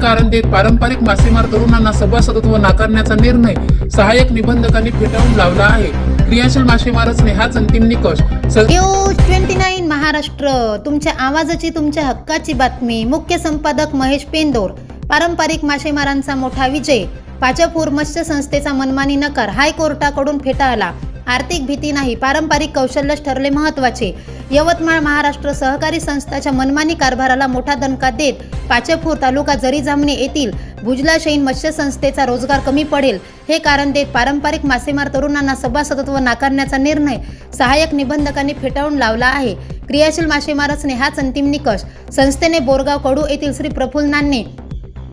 कारण देत पारंपरिक मासेमार तरुणांना सभासदत्व नाकारण्याचा निर्णय सहाय्यक निबंधकांनी फेटाळून लावला आहे. क्रियाशील मासेमारच हाच अंतिम निकष. Twenty nine Maharashtra. तुमच्या आवाजाची तुमच्या हक्काची बातमी. मुख्य संपादक महेश पेंदोर. पारंपरिक मासेमारांचा मोठा विजय. पाचपूर मत्स्य संस्थेचा मनमानी नकार. हायकोर्टाकडून फेटाळला. आर्थिक भीती नाही पारंपरिक कौशल्यच ठरले महत्त्वाचे यवतमाळ महाराष्ट्र सहकारी संस्थाच्या मनमानी कारभाराला मोठा दणका देत पाचपूर तालुका जरी जामणे येथील भुजला शैन मत्स्य संस्थेचा रोजगार कमी पडेल. हे कारण देत पारंपरिक मासेमार तरुणांना सभासदत्व नाकारण्याचा निर्णय सहाय्यक निबंधकांनी फेटाळून लावला आहे. क्रियाशील मासेमारच हाच अंतिम निकष. संस्थेने बोरगाव कडू येथील श्री प्रफुल नान्ने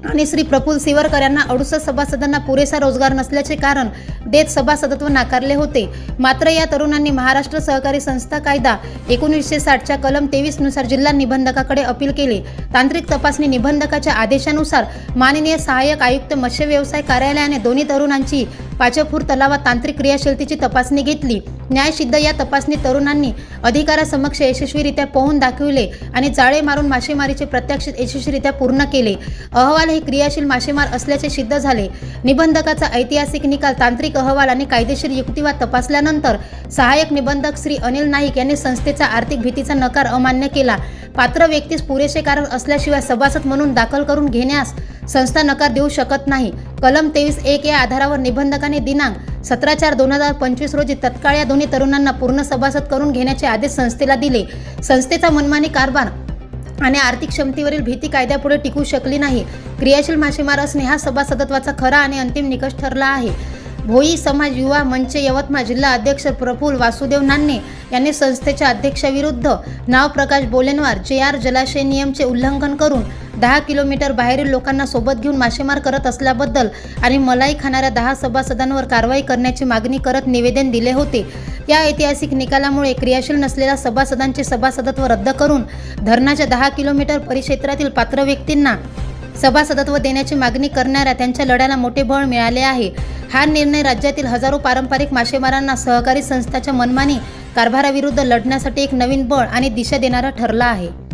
आणि श्री प्रफुल सिवरकर यांना अडुसष्ट सभासदांना पुरेसा रोजगार नसल्याचे कारण देत सभासदत्व नाकारले होते. मात्र या तरुणांनी महाराष्ट्र सहकारी संस्था कायदा एकोणीसशे साठच्या कलम तेवीसनुसार जिल्हा निबंधकाकडे अपील केले. तांत्रिक तपासणी निबंधकाच्या आदेशानुसार माननीय सहाय्यक आयुक्त मत्स्य व्यवसाय कार्यालयाने दोन्ही तरुणांची पाचपूर तलावात तांत्रिक क्रियाशीलतेची तपासणी घेतली. न्यायसिद्ध या तपासणीत तरुणांनी अधिकारासमक्ष यशस्वीरित्या पोहून दाखविले आणि जाळे मारून मासेमारीचे प्रत्यक्षित यशस्वीरित्या पूर्ण केले. अहवाल हे क्रियाशील मासेमार असल्याचे सिद्ध झाले. निबंधकाचा ऐतिहासिक निकाल तांत्रिक अहवाल आणि कायदेशीर युक्तिवाद तपासल्यानंतर सहाय्यक निबंधक श्री अनिल नाईक यांनी संस्थेचा आर्थिक भीतीचा नकार अमान्य केला. पात्र व्यक्तीस पुरेसे कारण असल्याशिवाय सभासद म्हणून दाखल करून घेण्यास संस्था नकार देऊ शकत नाही. कलम तेवीस एक या आधारावर निबंधकाने दिनांक सतरा चार दोन हजार पंचवीस रोजी तत्काळ या दोन्ही तरुणांना पूर्ण सभासद करून घेण्याचे आदेश संस्थेला दिले. संस्थेचा मनमानी कारभार आणि आर्थिक क्षमतेवरील भीती कायद्यापुढे टिकू शकली नाही. क्रियाशील मासेमार असणे हा सभासदत्वाचा खरा आणि अंतिम निकष ठरला आहे. भोई समाज युवा मंच यवतमाळ जिल्हा अध्यक्ष प्रफुल्ल वासुदेव नान्ने यांनी संस्थेच्या अध्यक्षाविरुद्ध नाव प्रकाश बोलेनवार जे आर जलाशय नियमचे उल्लंघन करून दहा किलोमीटर बाहेरील लोकांना सोबत घेऊन मासेमार करत असल्याबद्दल आणि मलाई खाणाऱ्या दहा सभासदांवर कारवाई करण्याची मागणी करत निवेदन दिले होते. या ऐतिहासिक निकालामुळे क्रियाशील नसलेल्या सभासदांचे सभासदत्व रद्द करून धरणाच्या दहा किलोमीटर परिक्षेत्रातील पात्र व्यक्तींना सभासदत्व देण्याची मागणी करणाऱ्या त्यांच्या लढ्याला मोठे बळ मिळाले आहे. हा निर्णय राज्यातील हजारो पारंपरिक मासेमारांना सहकारी संस्थाच्या मनमानी कारभाराविरुद्ध लढण्यासाठी एक नवीन बळ आणि दिशा देणारा ठरला आहे.